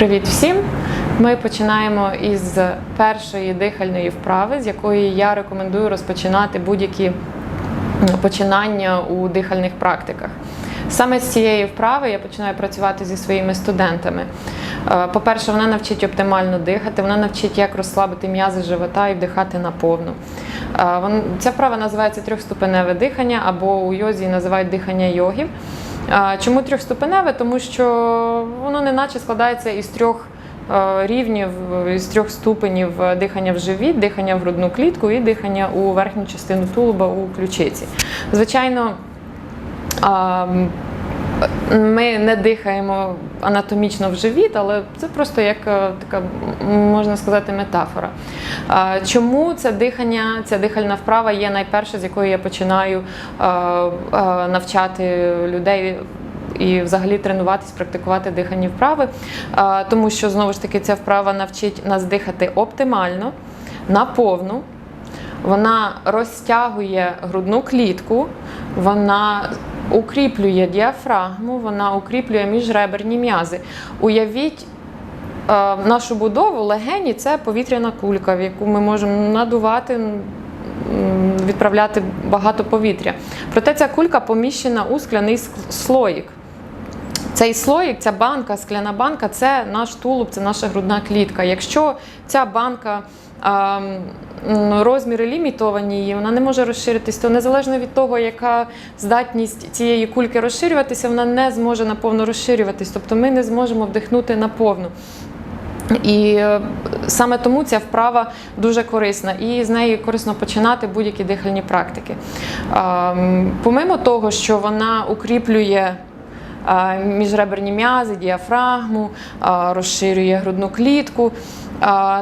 Привіт всім! Ми починаємо із першої дихальної вправи, з якої я рекомендую розпочинати будь-які починання у дихальних практиках. Саме з цієї вправи я починаю працювати зі своїми студентами. Е, По-перше, вона навчить оптимально дихати, вона навчить, як розслабити м'язи живота і вдихати наповну. Е, Ця вправа називається трьохступеневе дихання або у йозі називають дихання йоги. Чому трьохступеневе? Тому що воно неначе складається із трьох рівнів, із трьох ступенів е, дихання в живіт, дихання в грудну клітку і дихання у верхню частину тулуба у ключиці. Звичайно, ми не дихаємо анатомічно в живіт, але це просто як е, така, можна сказати, метафора. Чому це дихання, ця дихальна вправа є найперша, з якої я починаю е, е, навчати людей і взагалі тренуватись, практикувати дихальні вправи, тому що знову ж таки ця вправа навчить нас дихати оптимально, наповну. Вона розтягує грудну клітку, вона укріплює діафрагму, вона укріплює міжреберні м'язи. Уявіть е, нашу будову легені це повітряна кулька, в яку ми можемо надувати, відправляти багато повітря. Проте ця кулька поміщена у скляний слоїк. Цей слоїк, ця банка, скляна банка це наш тулуб, це наша грудна клітка. Якщо ця банка а, розміри лімітовані, її, вона не може розширитись, то незалежно від того, яка здатність цієї кульки розширюватися, вона не зможе наповно розширюватись. Тобто ми не зможемо вдихнути наповну. І е, саме тому ця вправа дуже корисна, і з неї корисно починати будь-які дихальні практики. Помимо того, що вона укріплює міжреберні м'язи, діафрагму, розширює грудну клітку.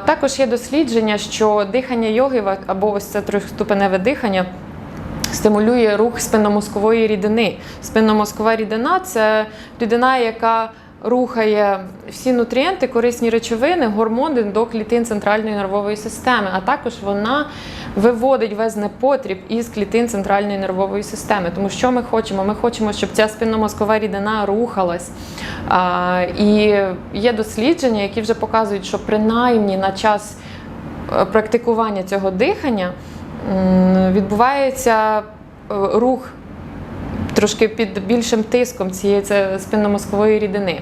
Також є дослідження, що дихання йоги або ось це трьохступеневе дихання. Стимулює рух спинномозкової рідини. Спинномозкова рідина це рідина, яка рухає всі нутрієнти, корисні речовини, гормони до клітин центральної нервової системи, а також вона виводить весь непотріб із клітин центральної нервової системи. Тому що ми хочемо? Ми хочемо, щоб ця спинномозкова рідина рухалась. І є дослідження, які вже показують, що принаймні на час е, практикування цього дихання відбувається е, рух трошки під більшим тиском цієї спинномозкової рідини.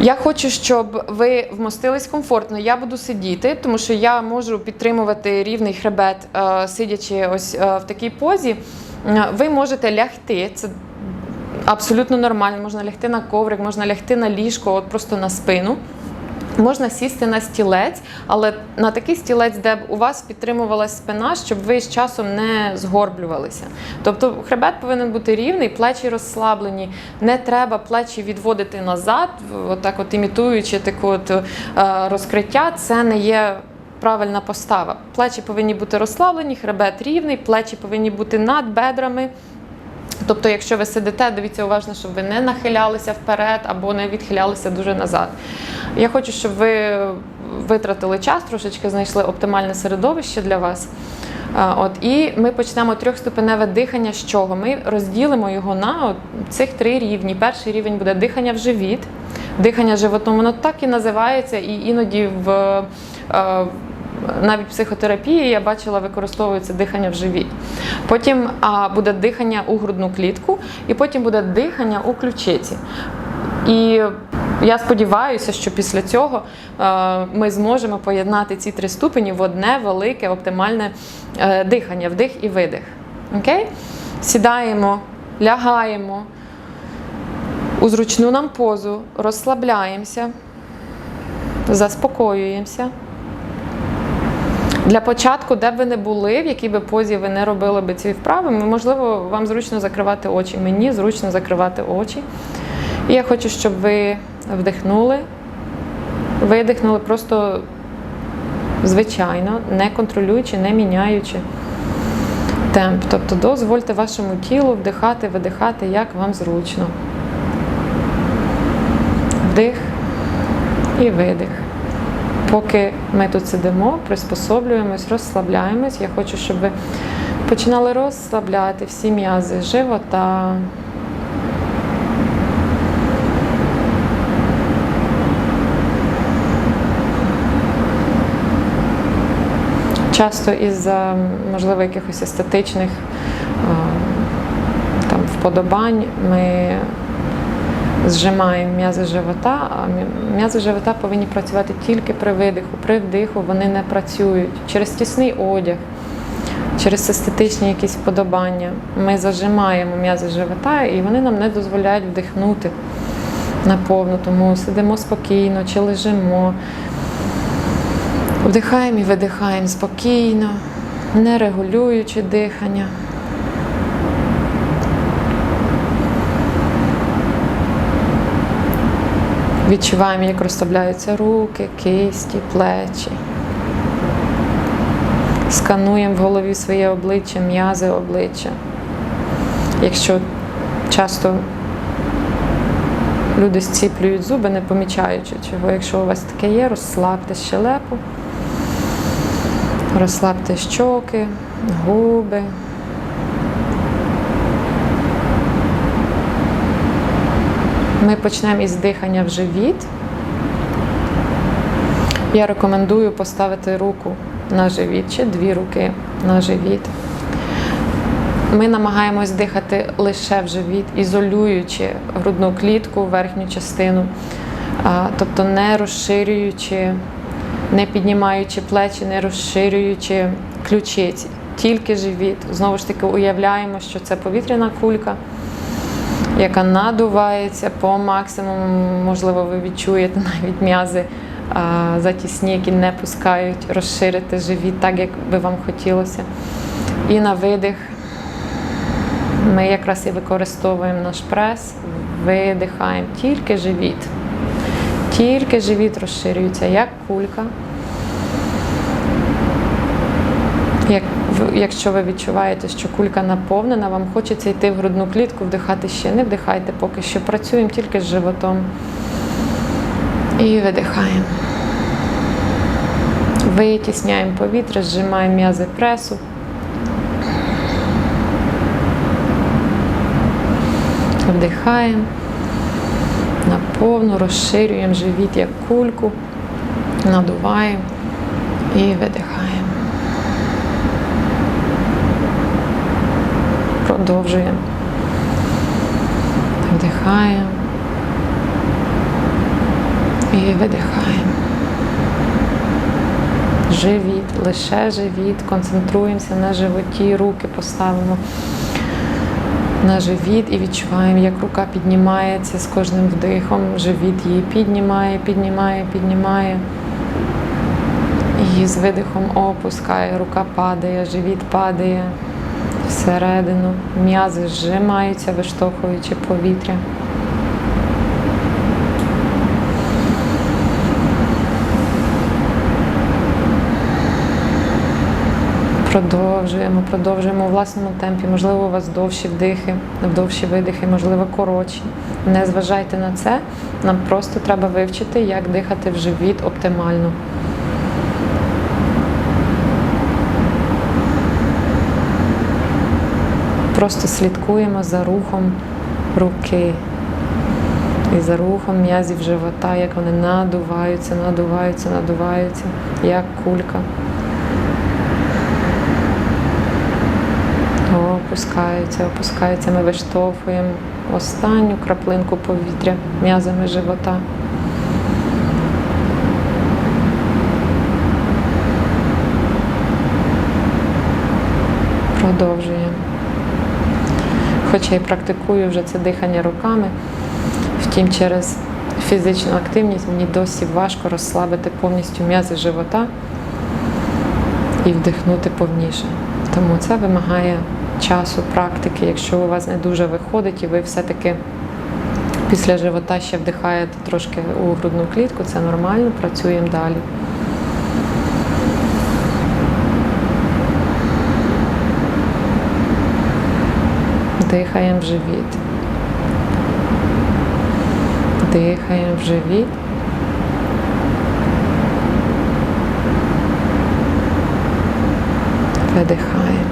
Я хочу, щоб ви вмостились комфортно. Я буду сидіти, тому що я можу підтримувати рівний хребет, е, сидячи ось е, в такій позі. Е, Ви можете лягти. Це абсолютно нормально. Можна лягти на коврик, можна лягти на ліжко, от просто на спину. Можна сісти на стілець, але на такий стілець, де б у вас підтримувалась спина, щоб ви з часом не згорблювалися. Тобто хребет повинен бути рівний, плечі розслаблені. Не треба плечі відводити назад, отак от імітуючи таке от, е, розкриття. Це не є правильна постава. Плечі повинні бути розслаблені, хребет рівний, плечі повинні бути над бедрами. Тобто, якщо ви сидите, дивіться уважно, щоб ви не нахилялися вперед або не відхилялися дуже назад. Я хочу, щоб ви витратили час, трошечки знайшли оптимальне середовище для вас. От, і ми почнемо трьохступеневе дихання. З чого? Ми розділимо його на от цих три рівні. Перший рівень буде дихання в живіт, дихання животом, воно так і називається, і іноді в е, навіть психотерапії я бачила, використовується дихання в живіт. Потім а, буде дихання у грудну клітку, і потім буде дихання у ключиці. І я сподіваюся, що після цього е, ми зможемо поєднати ці три ступені в одне велике оптимальне е, дихання, вдих і видих. Окей? Сідаємо, лягаємо у зручну нам позу, розслабляємося, заспокоюємося. Для початку, де б ви не були, в якій би позі ви не робили би ці вправи, можливо, вам зручно закривати очі. Мені зручно закривати очі. І я хочу, щоб ви вдихнули, видихнули просто звичайно, не контролюючи, не міняючи темп. Тобто дозвольте вашому тілу вдихати, видихати, як вам зручно. Вдих і видих. Поки ми тут сидимо, приспособлюємось, розслабляємось. Я хочу, щоб ви починали розслабляти всі м'язи живота. Часто із, можливо, якихось естетичних там, вподобань ми зжимаємо м'язи живота, а м'язи живота повинні працювати тільки при видиху. При вдиху вони не працюють через тісний одяг, через естетичні якісь вподобання. Ми зажимаємо м'язи живота і вони нам не дозволяють вдихнути наповну. Тому сидимо спокійно чи лежимо. Вдихаємо і видихаємо спокійно, не регулюючи дихання. Відчуваємо, як розставляються руки, кисті, плечі. Скануємо в голові своє обличчя, м'язи обличчя. Якщо часто люди зціплюють зуби, не помічаючи чого. Якщо у вас таке є, розслабте щелепу, розслабте щоки, губи. Ми почнемо із дихання в живіт. Я рекомендую поставити руку на живіт чи дві руки на живіт. Ми намагаємось дихати лише в живіт, ізолюючи грудну клітку, верхню частину, тобто не розширюючи, не піднімаючи плечі, не розширюючи ключиці, тільки живіт. Знову ж таки, уявляємо, що це повітряна кулька, яка надувається по максимуму. Можливо, ви відчуєте навіть м'язи затісні, які не пускають розширити живіт так, як би вам хотілося. І на видих ми якраз і використовуємо наш прес, видихаємо тільки живіт. Тільки живіт розширюється, як кулька. Як, якщо ви відчуваєте, що кулька наповнена, вам хочеться йти в грудну клітку, вдихати ще. Не вдихайте поки що. Працюємо тільки з животом. І видихаємо. Витісняємо повітря, зжимаємо м'язи пресу. Вдихаємо, наповну, розширюємо живіт як кульку, надуваємо і видихаємо. Продовжуємо. Вдихаємо і видихаємо. Живіт, лише живіт, концентруємося на животі, руки поставимо на живіт і відчуваємо, як рука піднімається з кожним вдихом. Живіт її піднімає, піднімає, піднімає. І з видихом опускає, рука падає, живіт падає всередину, м'язи зжимаються, виштовхуючи повітря. Продовжуємо, продовжуємо у власному темпі. Можливо, у вас довші вдихи, довші видихи, можливо, коротші. Не зважайте на це. Нам просто треба вивчити, як дихати в живіт оптимально. Просто слідкуємо за рухом руки і за рухом м'язів живота, як вони надуваються, надуваються, надуваються, як кулька. Опускаються, опускаються. Ми виштовхуємо останню краплинку повітря м'язами живота. Продовжуємо. Хоча і практикую вже це дихання руками, втім, через фізичну активність мені досі важко розслабити повністю м'язи живота і вдихнути повніше. Тому це вимагає часу, практики. Якщо у вас не дуже виходить, і ви все-таки після живота ще вдихаєте трошки у грудну клітку, це нормально, працюємо далі. Дихаємо в живіт. Дихаємо в живіт. Видихаємо.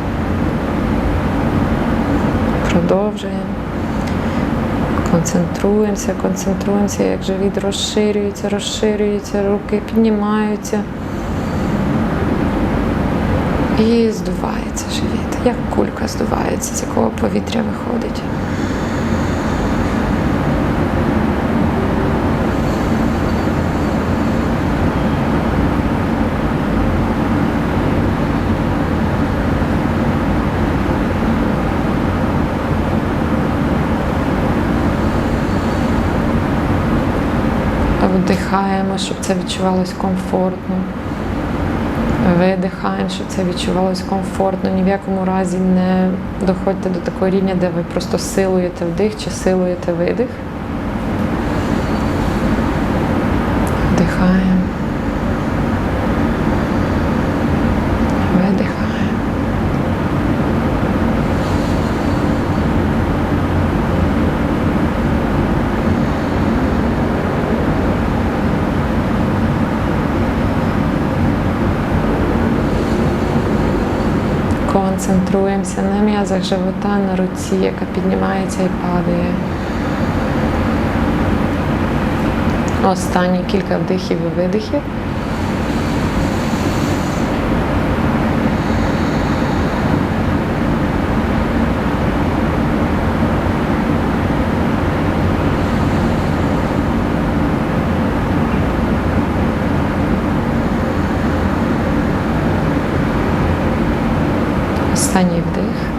Продовжуємо. Концентруємося, концентруємося, як живіт розширюється, розширюється, руки піднімаються. І здувається живіт, як кулька здувається, з якого повітря виходить. Вдихаємо, щоб це відчувалось комфортно. Видихаємо, щоб це відчувалось комфортно. Ні в якому разі не доходьте до такого рівня, де ви просто силуєте вдих чи силуєте видих. Вдихаємо. Видихаємо. Концентруємося на м'язах живота, на руці, яка піднімається і падає. Останні кілька вдихів і видихів. Останній вдих.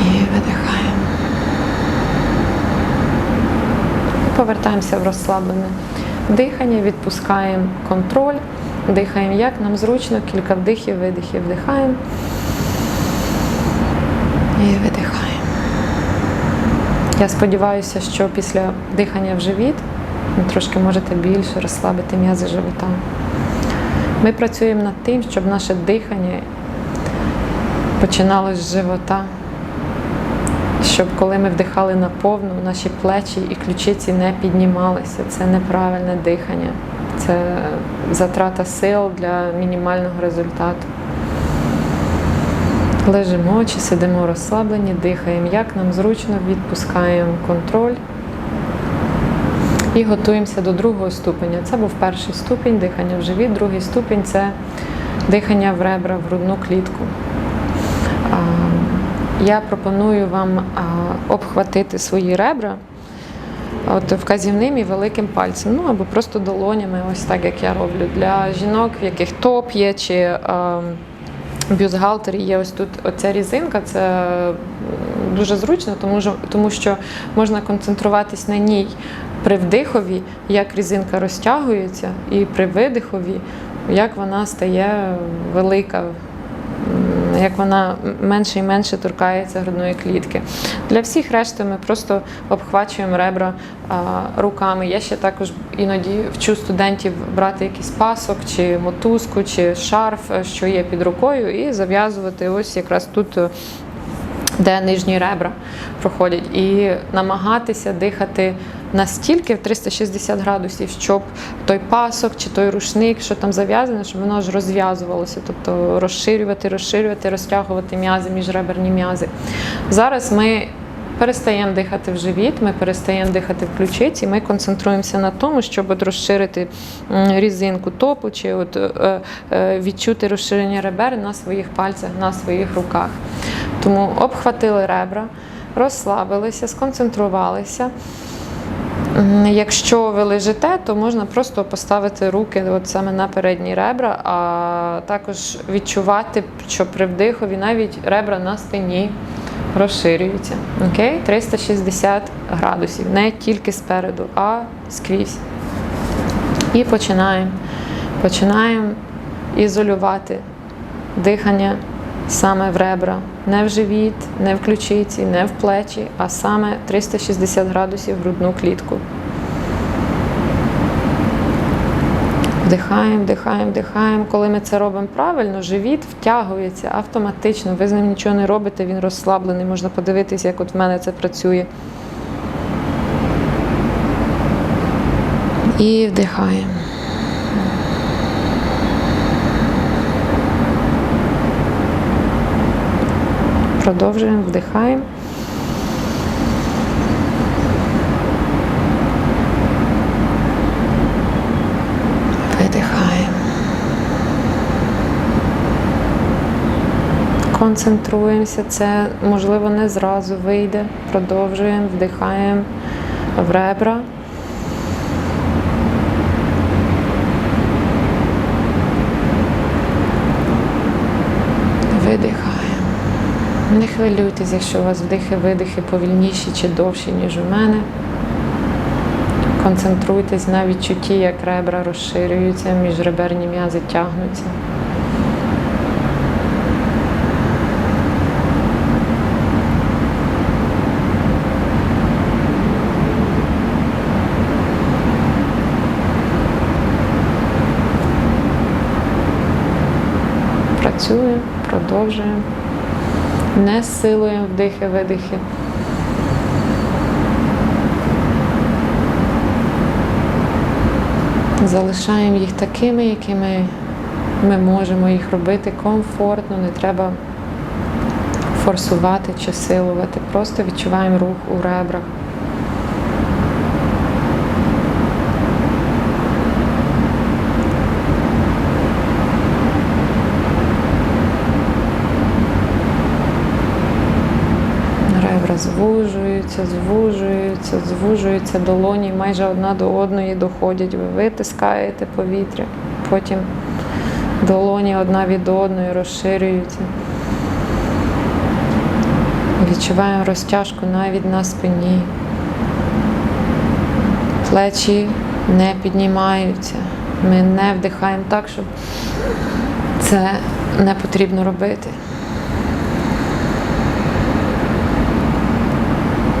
І видихаємо. Повертаємося в розслаблене дихання, відпускаємо контроль, дихаємо як нам зручно, кілька вдихів, видихів, вдихаємо. І видихаємо. Я сподіваюся, що після дихання в живіт ви трошки можете більше розслабити м'язи живота. Ми працюємо над тим, щоб наше дихання починалось з живота, щоб коли ми вдихали наповну, наші плечі і ключиці не піднімалися. Це неправильне дихання, це затрата сил для мінімального результату. Лежимо чи сидимо розслаблені, дихаємо, як нам зручно, відпускаємо контроль. І готуємося до другого ступеня. Це був перший ступінь дихання в живіт, другий ступінь це дихання в ребра, в грудну клітку. Я пропоную вам обхватити свої ребра от вказівним і великим пальцем, ну або просто долонями, ось так як я роблю. Для жінок, в яких топ є, чи а, бюстгальтері є ось тут оця різинка, це дуже зручно, тому що, можна концентруватись на ній при вдихові, як різинка розтягується, і при видихові, як вона стає велика, як вона менше і менше торкається грудної клітки. Для всіх решти ми просто обхвачуємо ребра руками. Я ще також іноді вчу студентів брати якийсь пасок, чи мотузку, чи шарф, е, що є під рукою, і зав'язувати ось якраз тут. е, де нижні ребра проходять, і намагатися дихати настільки в 360 градусів, щоб той пасок чи той рушник, що там зав'язане, щоб воно аж розв'язувалося, тобто розширювати, розширювати, розтягувати м'язи, міжреберні м'язи. Зараз ми перестаємо дихати в живіт, ми перестаємо дихати в ключиці, ми концентруємося на тому, щоб от розширити різинку топу, чи от, е, е, відчути розширення ребер на своїх пальцях, на своїх руках. Тому обхватили ребра, розслабилися, сконцентрувалися. Якщо ви лежите, то можна просто поставити руки от саме на передні ребра, а також відчувати, що при вдихові навіть ребра на спині розширюються. Окей? 360 градусів, не тільки спереду, а скрізь. І починаємо. Починаємо ізолювати дихання саме в ребра, не в живіт, не в ключиці, не в плечі, а саме 360 градусів в грудну клітку. Вдихаємо, вдихаємо, вдихаємо. Коли ми це робимо правильно, живіт втягується автоматично. Ви з ним нічого не робите, він розслаблений. Можна подивитись, як от в мене це працює. І вдихаємо. продовжуємо, вдихаємо. Видихаємо. Концентруємося, це, можливо, не зразу вийде. Продовжуємо, вдихаємо в ребра. Не хвилюйтесь, якщо у вас вдихи-видихи повільніші чи довші, ніж у мене. Концентруйтесь на відчутті, як ребра розширюються, міжреберні м'язи тягнуться. Працюємо, продовжуємо. Не силуємо вдихи-видихи. Залишаємо їх такими, якими ми можемо їх робити комфортно, не треба форсувати чи силувати. Просто відчуваємо рух у ребрах. Ребра звужуються, звужуються, звужуються долоні, майже одна до одної доходять. Ви витискаєте повітря, потім долоні одна від одної розширюються. Відчуваємо розтяжку навіть на спині. Плечі не піднімаються. Ми не вдихаємо так, щоб це не потрібно робити.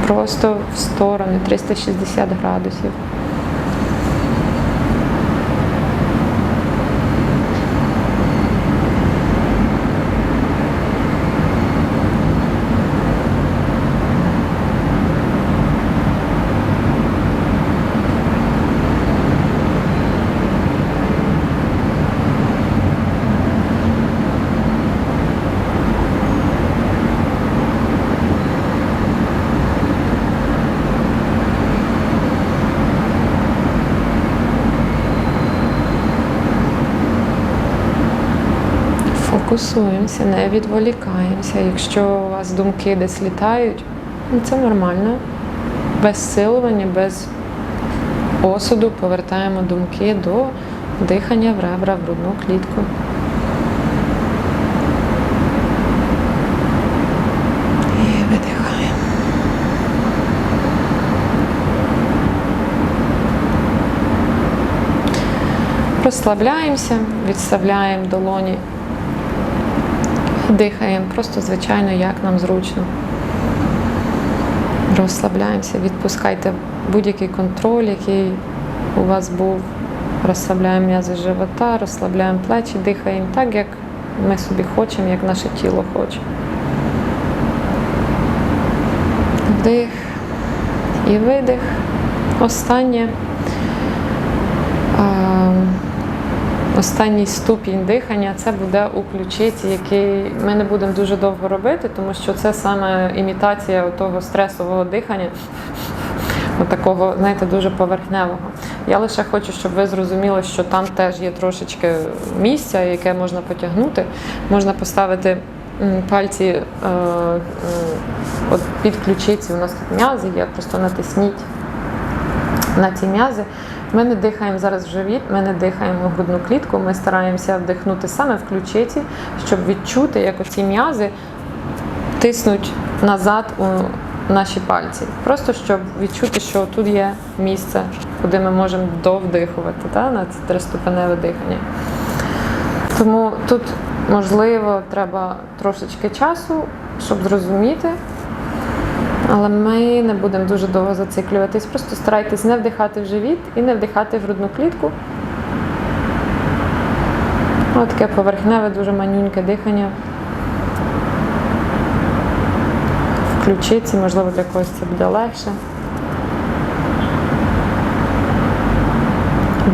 Просто в сторони 360 градусів. Фокусуємося, не відволікаємося. Якщо у вас думки десь літають, ну, це нормально. Без силування, без осуду повертаємо думки до дихання в ребра, в грудну клітку. Розслабляємося, відставляємо долоні Дихаємо просто звичайно, як нам зручно. Розслабляємося, відпускайте будь-який контроль, який у вас був. Розслабляємо м'язи живота, розслабляємо плечі, дихаємо так, як ми собі хочемо, як наше тіло хоче. Вдих і видих. Останнє. Останній ступінь дихання це буде у ключиці, який ми не будемо дуже довго робити, тому що це саме імітація того стресового дихання, такого, знаєте, дуже поверхневого. Я лише хочу, щоб ви зрозуміли, що там теж є трошечки місця, яке можна потягнути. Можна поставити пальці е, е, під ключиці. У нас тут м'язи є, просто натисніть на ці м'язи. Ми не дихаємо зараз в живіт, ми не дихаємо в грудну клітку, ми стараємося вдихнути саме в ключиці, щоб відчути, як оці м'язи тиснуть назад у наші пальці. Просто щоб відчути, що тут є місце, куди ми можемо довдихувати та, на це триступеневе дихання. Тому тут, можливо, треба трошечки часу, щоб зрозуміти. Але ми не будемо дуже довго зациклюватись. Просто старайтесь не вдихати в живіт і не вдихати в грудну клітку. Ось таке поверхневе, дуже манюньке дихання. В можливо, для когось це буде легше.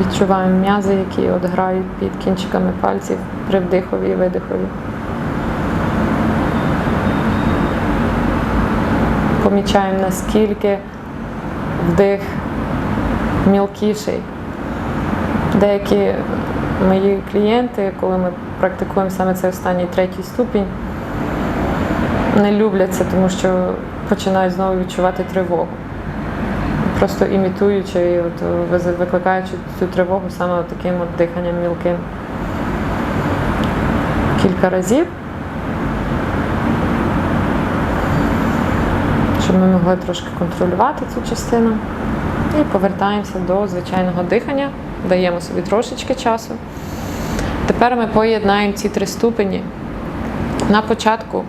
Відчуваємо м'язи, які от грають під кінчиками пальців при вдихові і видихові. Помічаємо, наскільки вдих мілкіший. Деякі мої клієнти, коли ми практикуємо саме цей останній третій ступінь, не люблять це, тому що починають знову відчувати тривогу. Просто імітуючи і от, викликаючи цю тривогу саме таким от диханням мілким. Кілька разів. Щоб ми могли трошки контролювати цю частину. І повертаємося до звичайного дихання, даємо собі трошечки часу. Тепер ми поєднаємо ці три ступені. На початку,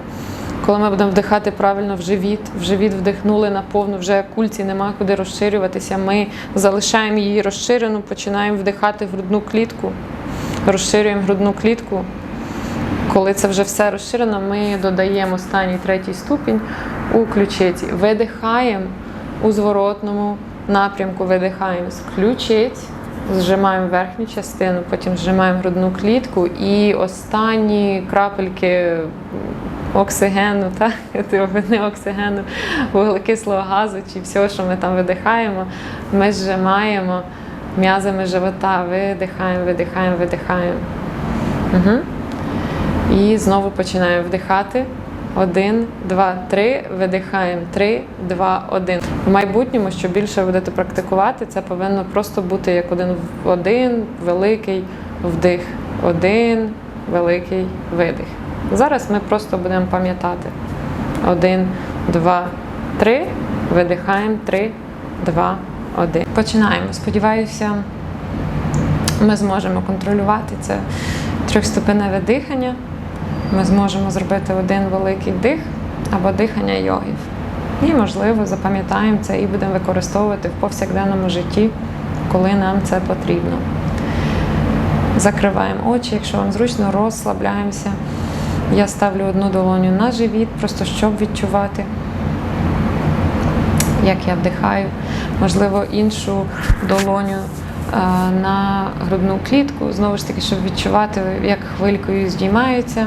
коли ми будемо вдихати правильно в живіт, в живіт вдихнули наповну, вже кульці нема куди розширюватися. Ми залишаємо її розширену, починаємо вдихати в грудну клітку, розширюємо грудну клітку. Коли це вже все розширено, ми додаємо останній третій ступінь у ключиці. Видихаємо у зворотному напрямку, видихаємо з ключиць, зжимаємо верхню частину, потім зжимаємо грудну клітку і останні крапельки оксигену, так? не оксигену, вуглекислого газу чи всього, що ми там видихаємо, ми зжимаємо м'язами живота, видихаємо, видихаємо, видихаємо. Угу. І знову починаємо вдихати. Один, два, три. Видихаємо. Три, два, один. В майбутньому, що більше будете практикувати, це повинно просто бути як один один великий вдих, один великий видих. Зараз ми просто будемо пам'ятати. Один, два, три. Видихаємо. Три, два, один. Починаємо. Сподіваюся, ми зможемо контролювати це трьохступеневе дихання. Ми зможемо зробити один великий дих або дихання йогів. І, можливо, запам'ятаємо це і будемо використовувати в повсякденному житті, коли нам це потрібно. Закриваємо очі, якщо вам зручно, розслабляємося. Я ставлю одну долоню на живіт, просто щоб відчувати, як я вдихаю. Можливо, іншу долоню е, на грудну клітку, знову ж таки, щоб відчувати, як хвилькою здіймається.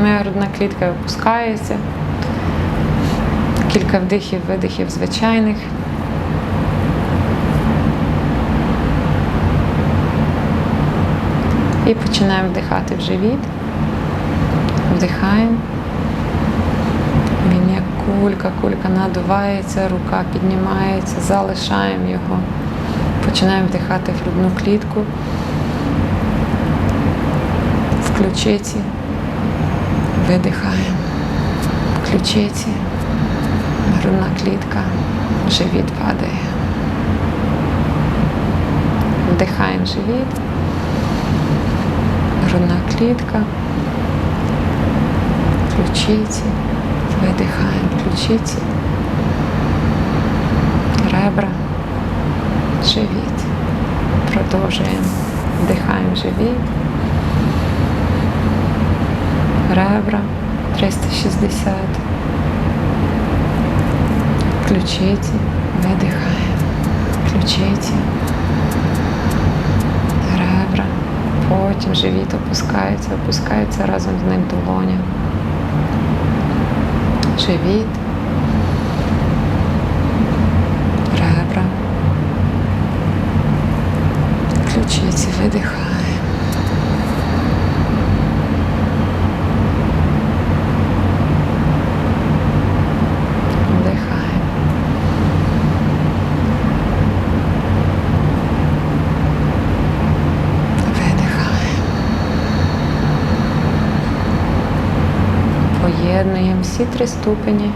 Моя грудна клітка опускається. Кілька вдихів, видихів звичайних. І починаємо вдихати в живіт. Вдихаємо. Він як кулька, кулька надувається, рука піднімається, залишаємо його. Починаємо вдихати в грудну клітку, в ключиці. Видихаємо. Ключиці, грудна клітка, живіт падає. Вдихаємо живіт, грудна клітка, ключиці, видихаємо ключиці, ребра, живіт. Продовжуємо. Вдихаємо живіт ребра 360, ключиці, видихаємо, ключиці, ребра, потім живіт опускається, опускається разом з ним долоня. Живіт, ребра, ключиці, видихаємо. Вдихаємо. Видихаємо. Поєднуємо всі три ступені.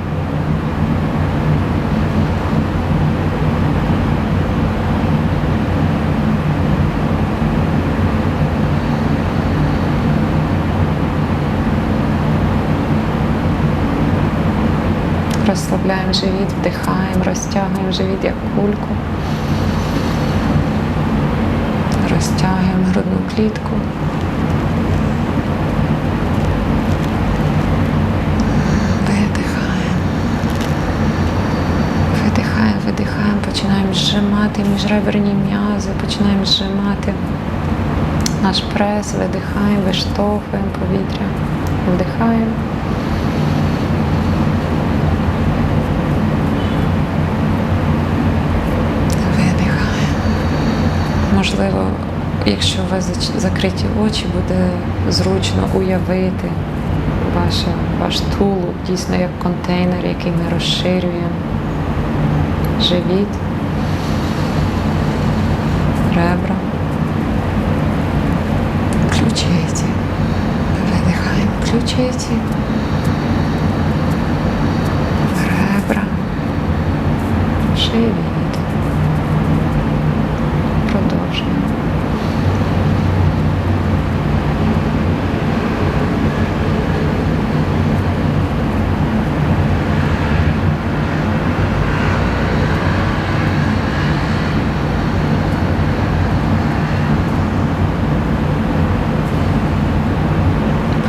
Розслабляємо живіт, вдихаємо, розтягуємо живіт як кульку. Розтягуємо грудну клітку. Видихаємо. Видихаємо, видихаємо, починаємо зжимати міжреберні м'язи, починаємо зжимати наш прес, видихаємо, виштовхуємо повітря, вдихаємо. Можливо, якщо у вас закриті очі, буде зручно уявити ваше, ваш тулуб дійсно як контейнер, який ми розширюємо. Живіт, ребра, ключиці. Видихаємо ключиці. Ребра. Живіт. Продовжуємо.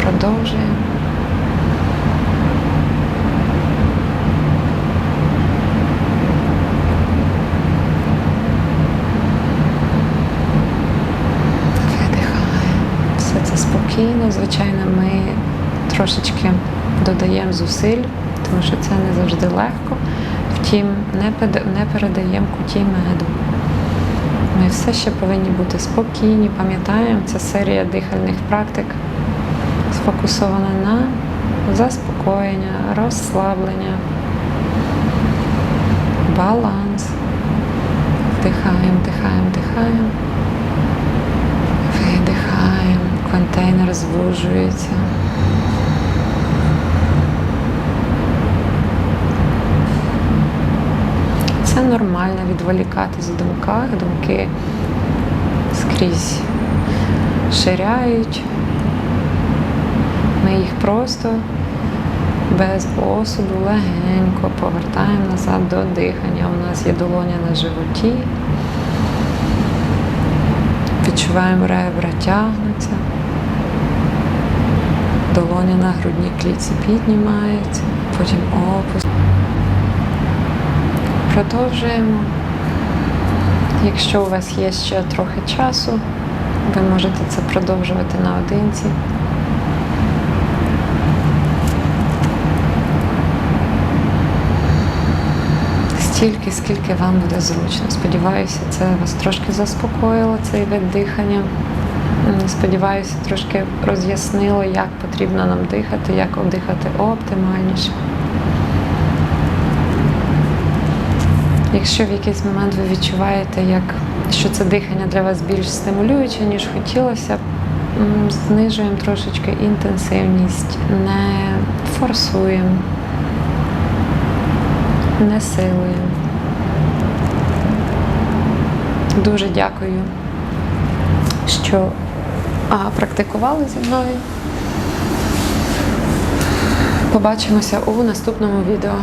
Продовжуємо. Видихаємо. Все це спокійно. Звичайно, ми трошечки додаємо зусиль, тому що це не завжди легко. Втім, не, передаємо куті меду. Ми все ще повинні бути спокійні, пам'ятаємо, це серія дихальних практик сфокусована на заспокоєння, розслаблення, баланс. Вдихаємо, вдихаємо, вдихаємо. Видихаємо. Контейнер звужується. Це нормально відволікатись в думках. Думки скрізь ширяють. Ми їх просто без осуду легенько повертаємо назад до дихання. У нас є долоня на животі. Відчуваємо ребра тягнуться. Долоня на грудній клітці піднімається, потім опуск. Продовжуємо. Якщо у вас є ще трохи часу, ви можете це продовжувати наодинці. Стільки, скільки вам буде зручно. Сподіваюся, це вас трошки заспокоїло, цей вид дихання. Сподіваюся, трошки роз'яснило, як потрібно нам дихати, як дихати оптимальніше. Якщо в якийсь момент ви відчуваєте, як, що це дихання для вас більш стимулююче, ніж хотілося знижуємо трошечки інтенсивність, не форсуємо, не силуємо. Дуже дякую, що а, практикували зі мною. Побачимося у наступному відео.